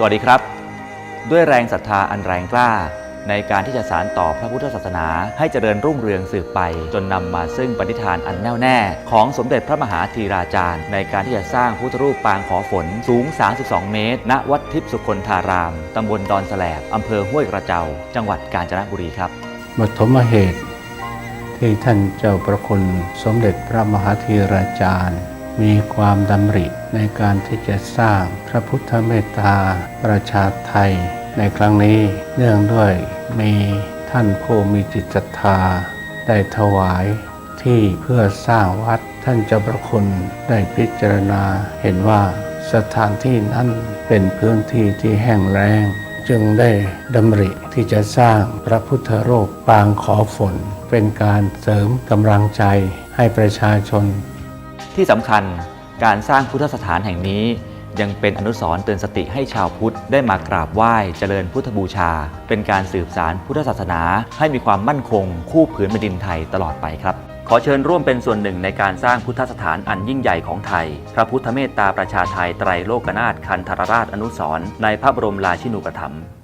สวัสดีครับ ด้วยแรงศรัทธาอันแรงกล้า ในการที่จะสานต่อพระพุทธศาสนา ให้เจริญรุ่งเรืองสืบไป จนนำมาซึ่งปณิธานอันแน่วแน่ ของสมเด็จพระมหาธีราจารย์ ในการที่จะสร้างพุทธรูปปางขอฝนสูง 32 เมตร ณ วัดทิพย์สุคนธาราม ตำบลดอนแสลบอำเภอห้วยกระเจ้าจังหวัดกาญจนบุรีครับปฐมเหตุ ที่ท่านเจ้าประคุณสมเด็จพระมหาธีราจารย์ มีความดำริ ในการที่จะสร้างพระพุทธเมตตาประชาไทย ในครั้งนี้เนื่องด้วยมีท่านผู้มีจิตศรัทธา ได้ถวายที่เพื่อสร้างวัดท่านเจ้าประคุณได้พิจารณาเห็นว่าสถานที่นั้นเป็นพื้นที่ที่แห้งแล้งจึงได้ดำริที่จะสร้างพระพุทธรูปปางขอฝน เป็นการเสริมกำลังใจให้ประชาชน ที่สำคัญ การสร้างพุทธสถานแห่งนี้ ยังเป็นอนุสรณ์เตือนสติให้ชาวพุทธได้มากราบไหว้เจริญพุทธบูชา เป็นการสืบสารพุทธศาสนา ให้มีความมั่นคง คู่ผืนแผ่นดินไทยตลอดไปครับ ขอเชิญร่วมเป็นส่วนหนึ่งในการสร้างพุทธสถานอันยิ่งใหญ่ของไทย พระพุทธเมตตาประชาไทยไตรโลกนาถคันธรราชอนุสรณ์ในพระบรมราชินูปถัมภ์